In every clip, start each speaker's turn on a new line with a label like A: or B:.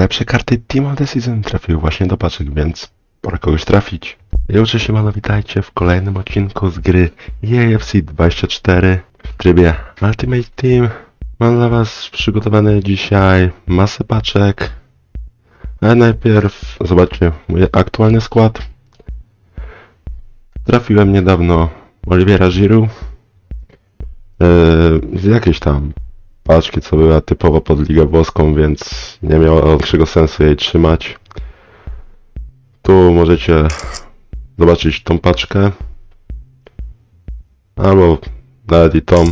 A: Najlepsze karty Team of the Season trafiły właśnie do paczek, więc pora kogoś trafić. Ja uczę się mano, witajcie w kolejnym odcinku z gry EAFC 24 w trybie Ultimate Team. Mam dla was przygotowany dzisiaj masę paczek. Ale najpierw zobaczcie mój aktualny skład. Trafiłem niedawno Oliviera Giroud. Yy, z jakiejś tam paczki, co była typowo pod ligę włoską, więc nie miało większego sensu jej trzymać. Tu możecie zobaczyć tą paczkę. Albo nawet i tą.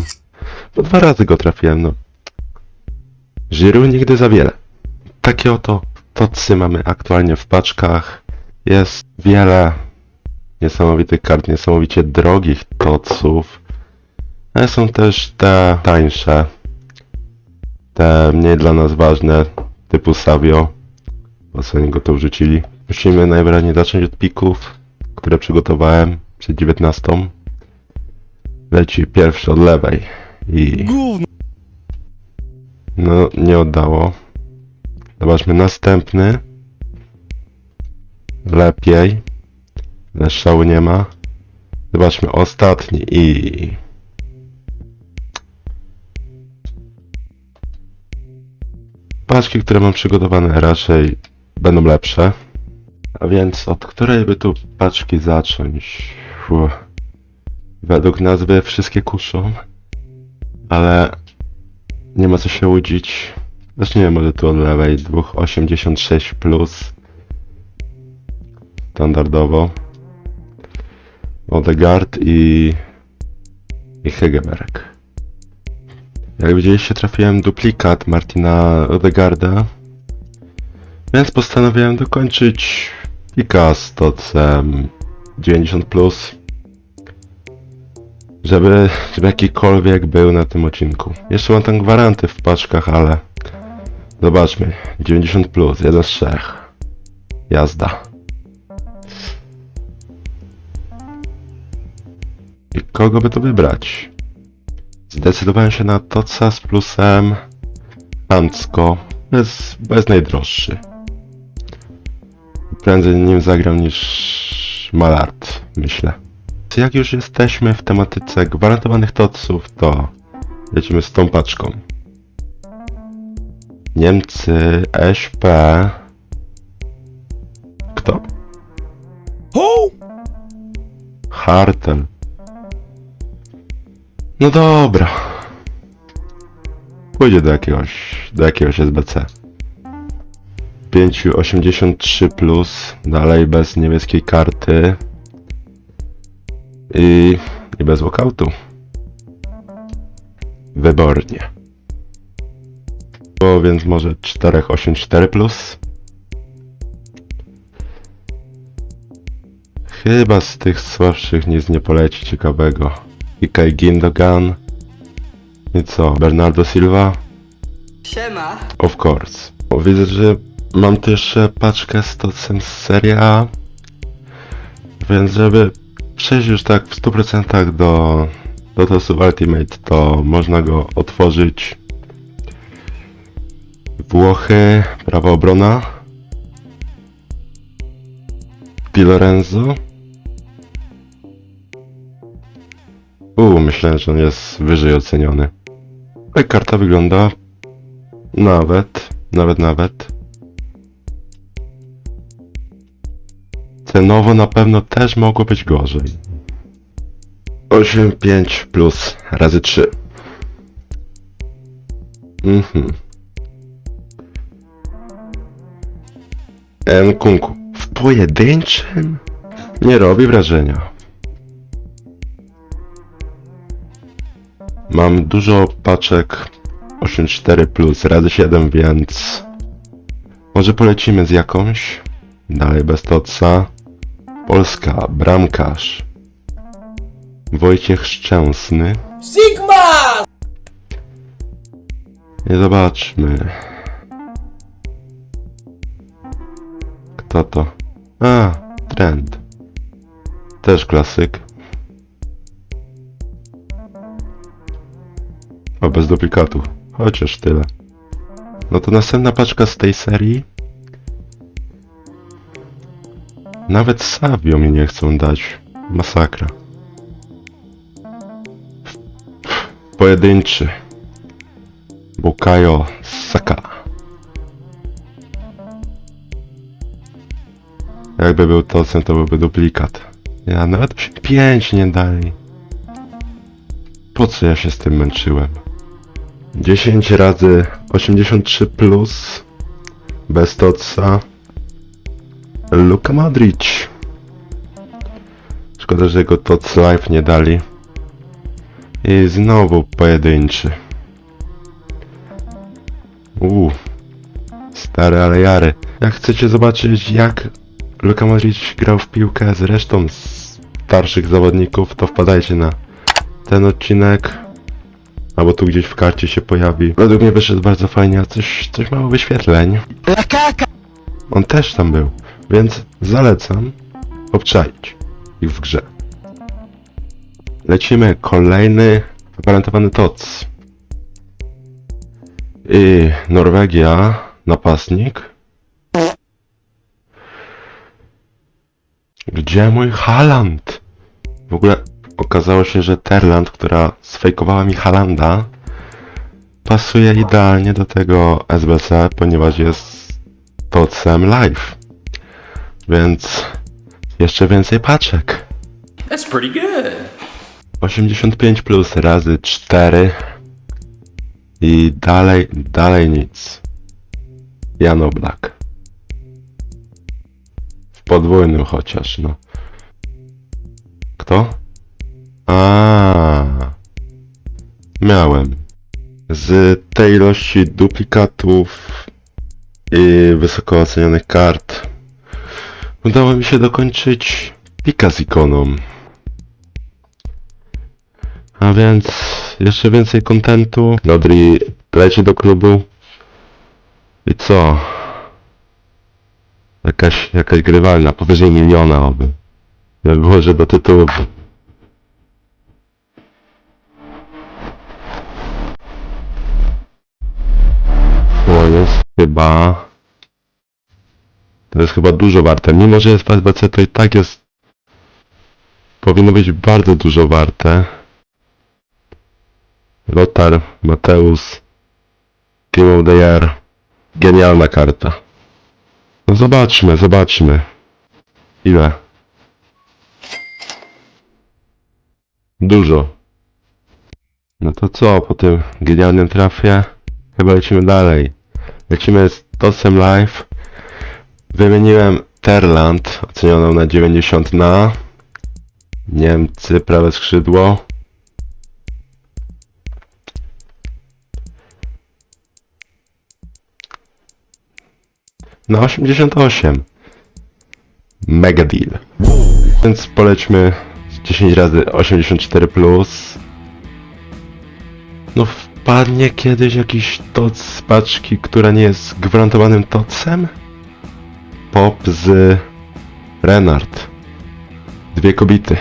A: Bo dwa razy go trafiłem, no. Giroud nigdy za wiele. Takie oto tocy mamy aktualnie w paczkach. Jest wiele niesamowitych kart, niesamowicie drogich toców. Ale są też te tańsze, te mniej dla nas ważne, typu Savio, bo sobie go to wrzucili. Musimy najwyraźniej zacząć od pików, które przygotowałem przed 19. Leci pierwszy od lewej i no nie oddało. Zobaczmy następny. Lepiej. Ale szału nie ma. Zobaczmy ostatni i... Paczki, które mam przygotowane raczej będą lepsze. A więc od której by tu paczki zacząć? Fuh. Według nazwy wszystkie kuszą. Ale nie ma co się łudzić. Zacznijmy może tu od lewej. 2,86 plus. Standardowo. Odegaard i... i Hegeberg. Jak widzieliście trafiłem duplikat Martina Odegarda. Więc postanowiłem dokończyć pika z tocem 90 plus. Żeby, żeby jakikolwiek był na tym odcinku. Jeszcze mam tam gwaranty w paczkach, ale zobaczmy. 90 plus, jeden z trzech. Jazda. I kogo by to wybrać? Zdecydowałem się na Toca z plusem Hancko. Bez, bez najdroższy. Prędzej nim zagram niż Malard, myślę. Jak już jesteśmy w tematyce gwarantowanych toców, to lecimy z tą paczką. Niemcy, SP. Kto?
B: Ho!
A: Hartel. No dobra. Pójdzie do jakiegoś, do jakiegoś SBC. 5,83 plus, dalej bez niebieskiej karty. I, i bez walkoutu. Wybornie. Było więc może 4,84 plus. Chyba z tych słabszych nic nie poleci ciekawego. Ikay Gindogan. I co? Bernardo Silva?
C: Siema.
A: Of course. O, widzę, że mam jeszcze paczkę z tocem z Serie A. Więc żeby przejść już tak w 100% do, do tosów Ultimate, to można go otworzyć. Włochy, prawa obrona. Di Lorenzo. Uuu, myślałem, że on jest wyżej oceniony. Jak karta wygląda? Nawet, nawet, nawet. Cenowo na pewno też mogło być gorzej. 8,5 plus razy 3. Mhm. Nkunku. W pojedynczym? Nie robi wrażenia. Mam dużo paczek 84 plus razy 7, więc może polecimy z jakąś. Dalej bez toca. Polska, bramkarz. Wojciech Szczęsny.
B: Sigma!
A: I zobaczmy. Kto to? A, trend. Też klasyk. O, bez duplikatu. Chociaż tyle. No to następna paczka z tej serii. Nawet Savio mi nie chcą dać. Masakra. Pojedynczy. Bukayo Saka. Jakby był tocem, to byłby duplikat. Ja nawet 5 nie dali. Po co ja się z tym męczyłem? 10 razy 83 plus bez toca Luka Modric. Szkoda, że jego Tots Life nie dali. I znowu pojedynczy. Uuu. Stary, ale jary. Jak chcecie zobaczyć, jak Luka Modric grał w piłkę z resztą starszych zawodników, to wpadajcie na ten odcinek. Albo tu gdzieś w karcie się pojawi. Według mnie wyszedł bardzo fajnie, a coś, coś mało wyświetleń. On też tam był, więc zalecam obczaić ich w grze. Lecimy, kolejny gwarantowany TOC. I Norwegia, napastnik. Gdzie mój Haland? W ogóle okazało się, że Terland, która sfejkowała mi Halanda, pasuje idealnie do tego SBC, ponieważ jest TOCem live. Więc jeszcze więcej paczek.
B: That's pretty good.
A: 85 plus razy 4 i dalej, dalej nic. Jano Black. W podwójnym chociaż, no. Kto? A, Miałem. Z tej ilości duplikatów i wysoko ocenionych kart udało mi się dokończyć pika z ikoną. A więc jeszcze więcej kontentu. Rodri leci do klubu. I co? Jakaś, jakaś grywalna, powyżej miliona oby. Nie było, że do tytułu. Chyba... To jest chyba dużo warte. Mimo, że jest w SBC, to i tak jest... Powinno być bardzo dużo warte. Lotar, Mateusz, Team of the Year. Genialna karta. No zobaczmy, zobaczmy. Ile? Dużo. No to co, po tym genialnym trafie? Chyba lecimy dalej. Lecimy z Tosem Live. Wymieniłem Terland, ocenioną na 90 na. Niemcy, prawe skrzydło. Na 88. Mega deal. Więc polećmy z 10 razy 84 plus. No wpadnie kiedyś jakiś toc z paczki, która nie jest gwarantowanym tocem? Pop z Renard. Dwie kobiety.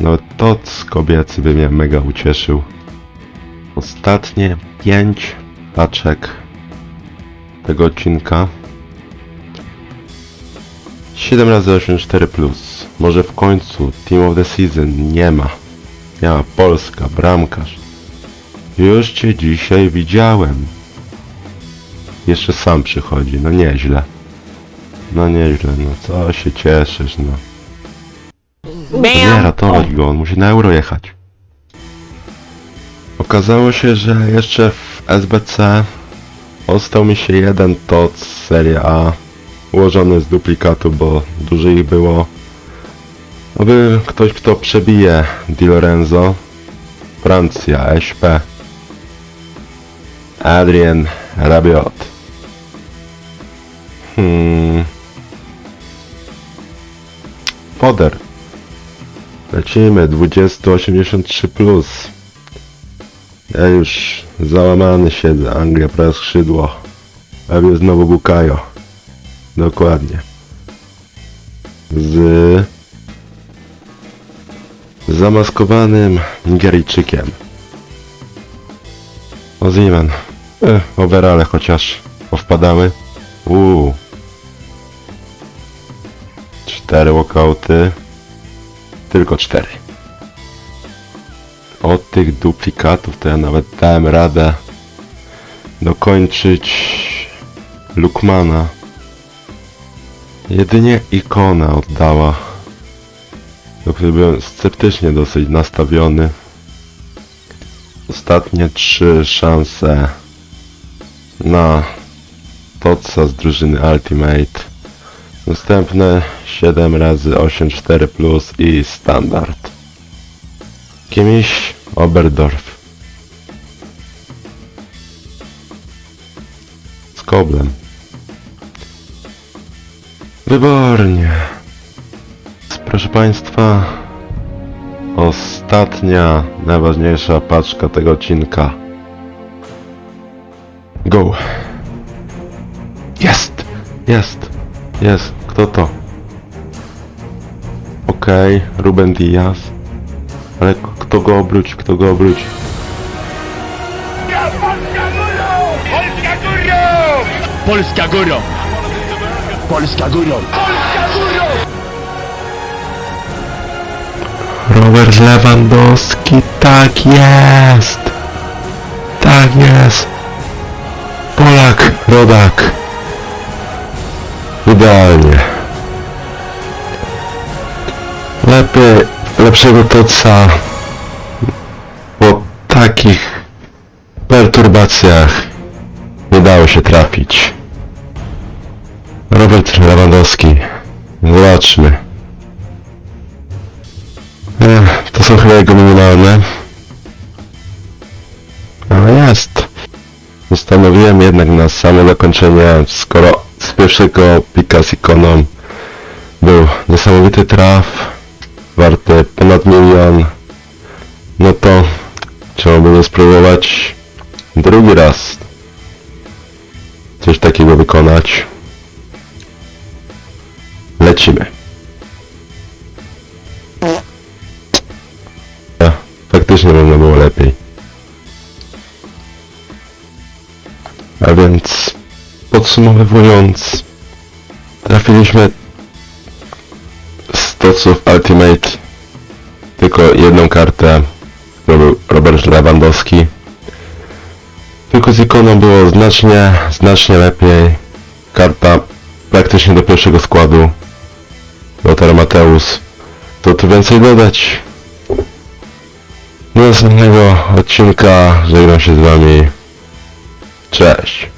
A: No toc kobiecy by mnie mega ucieszył. Ostatnie 5 paczek tego odcinka. 7 razy 84 plus. Może w końcu Team of the Season nie ma. Ja, Polska, bramkarz. Już cię dzisiaj widziałem. Jeszcze sam przychodzi, no nieźle. No nieźle, no co się cieszysz, no. Nie ratować go, on musi na euro jechać. Okazało się, że jeszcze w SBC ostał mi się jeden TOC z serii A ułożony z duplikatu, bo dużo ich było. Aby ktoś, kto przebije Di Lorenzo, Francja, SP, Adrien Rabiot. Hmm. Foder. Lecimy, 2083 plus. Ja już załamany siedzę, Anglia prawie skrzydło. Pewnie znowu Bukayo. Dokładnie. Z zamaskowanym Nigeryjczykiem. Oziman. Eh, overale chociaż Powpadamy. Uuu. Cztery walkouty. Tylko cztery. Od tych duplikatów to ja nawet dałem radę dokończyć Lukmana. Jedynie ikona oddała, do której byłem sceptycznie dosyć nastawiony. Ostatnie trzy szanse na Totsa z drużyny Ultimate. Następne 7 razy 8 4 plus i standard. Kimś Oberdorf. Z koblem. Wybornie. Proszę Państwa, ostatnia, najważniejsza paczka tego odcinka. Go. Jest! Jest! Jest! Kto to? Okej, Ruben Diaz. Ale kto go obróci? Kto go obróci?
D: Polska górą! Polska górą!
A: Robert Lewandowski, tak jest! Tak jest! Polak, rodak. Idealnie. Lepiej, lepszego toca po takich perturbacjach nie dało się trafić. Robert Lewandowski. Zobaczmy. To są chyba jego minimalne. Ale jest. Postanowiłem jednak na samo zakończenie, skoro z pierwszego pika z ikoną był niesamowity traf, warty ponad milion, no to trzeba było spróbować drugi raz coś takiego wykonać. Lecimy. Faktycznie można było lepiej. A więc podsumowując, trafiliśmy z toców Ultimate tylko jedną kartę, to był Robert Lewandowski. Tylko z ikoną było znacznie, znacznie lepiej. Karta praktycznie do pierwszego składu. Lothar Mateusz. To tu więcej dodać. Do następnego odcinka żegnam się z wami. Cześć.